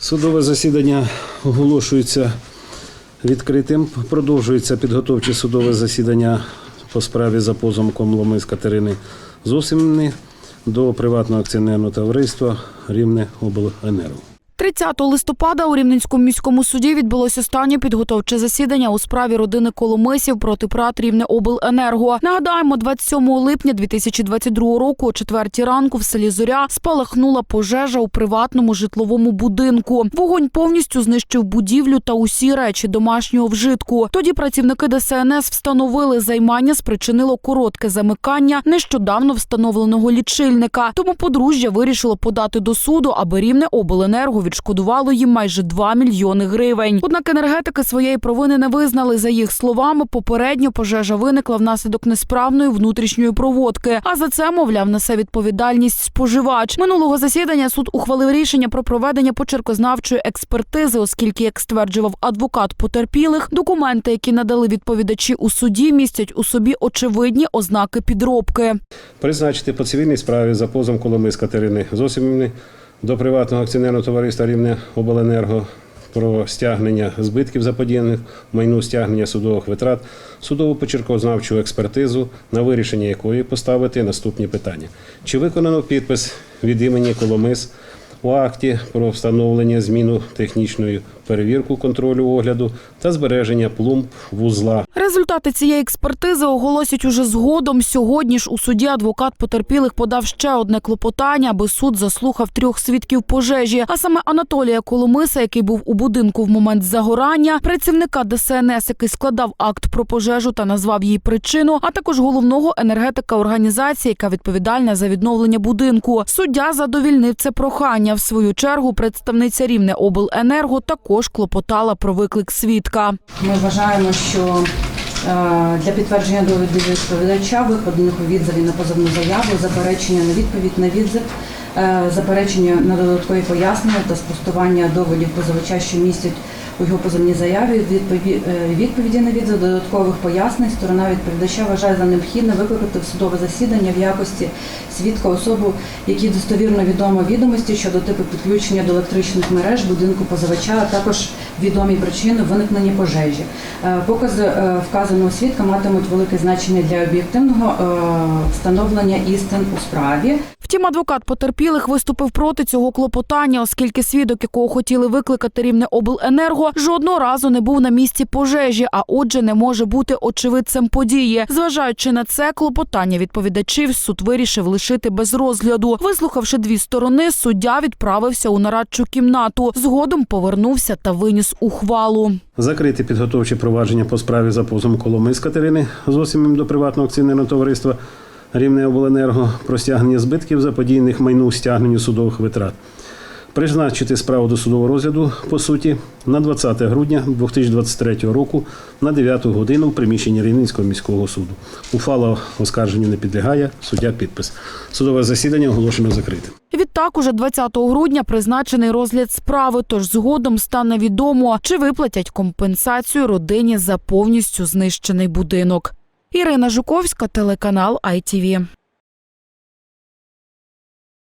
Судове засідання оголошується відкритим. Продовжується підготовче судове засідання по справі за позовом Ломис Катерини Зосимни до приватного акціонерного товариства Рівне обленерго. 30 листопада у Рівненському міському суді відбулося останнє підготовче засідання у справі родини Коломисів проти ПРАТ Рівне обленерго. Нагадаємо, 27 липня 2022 року о 4 ранку в селі Зоря спалахнула пожежа у приватному житловому будинку. Вогонь повністю знищив будівлю та усі речі домашнього вжитку. Тоді працівники ДСНС встановили займання спричинило коротке замикання нещодавно встановленого лічильника. Тому подружжя вирішило подати до суду, аби рівне обленерго відшкодувало їм майже 2 мільйони гривень. Однак енергетики своєї провини не визнали. За їх словами, попередньо пожежа виникла внаслідок несправної внутрішньої проводки. А за це, мовляв, несе відповідальність споживач. Минулого засідання суд ухвалив рішення про проведення почеркознавчої експертизи, оскільки, як стверджував адвокат потерпілих, документи, які надали відповідачі у суді, містять у собі очевидні ознаки підробки. Призначити по цивільній справі за позовом Коломис Катерини Зосимівни до приватного акціонерного товариства Рівне обленерго про стягнення збитків заподіяних майну стягнення судових витрат, судову почеркознавчу експертизу, на вирішення якої поставити наступні питання: чи виконано підпис від імені Коломис у акті про встановлення зміну технічної перевірку контролю огляду та збереження пломб вузла Результати цієї експертизи оголосять уже згодом. Сьогодні ж у суді адвокат потерпілих подав ще одне клопотання, аби суд заслухав трьох свідків пожежі. А саме Анатолія Коломиса, який був у будинку в момент загорання, працівника ДСНС, який складав акт про пожежу та назвав її причину, а також головного енергетика організації, яка відповідальна за відновлення будинку. Суддя задовільнив це прохання. В свою чергу представниця рівне обленерго також клопотала про виклик свідка. Ми вважаємо, що е, для підтвердження довідів відповідача викладених у відзиві на позовну заяву, заперечення на відповідь на відзив, е, заперечення на додаткові пояснення та спростування доводів позивача, що містять у його позовній заяві е, відповіді на відзив, додаткових пояснень. Сторона відповідача вважає за необхідне викликати в судове засідання в якості свідка особу, якій достовірно відомо відомості щодо типу підключення до електричних мереж будинку позивача, а також відомі причини виникнення пожежі. Е, Покази е, вказаного свідка матимуть велике значення для об'єктивного встановлення істин у справі. Втім, адвокат потерпілих виступив проти цього клопотання, оскільки свідок, якого хотіли викликати рівне обленерго, жодного разу не був на місці пожежі, а отже, не може бути очевидцем події. Зважаючи на це, клопотання відповідачів суд вирішив лишити без розгляду. Вислухавши дві сторони, суддя відправився у нарадчу кімнату. Згодом повернувся та виніс ухвалу. Закрити підготовче провадження по справі за позовом Коломис Катерини Зосимим до приватного акціонерного товариства Рівне обленерго про стягнення збитків заподіяних майну стягненню судових витрат. Призначити справу до судового розгляду по суті на 20 грудня 2023 року на 9 годину в приміщенні Рівненського міського суду. Ухвала оскарженню не підлягає, суддя підпис. Судове засідання оголошено закритим. Відтак, уже 20 грудня призначений розгляд справи, тож згодом стане відомо, чи виплатять компенсацію родині за повністю знищений будинок. Ірина Жуковська, телеканал ITV.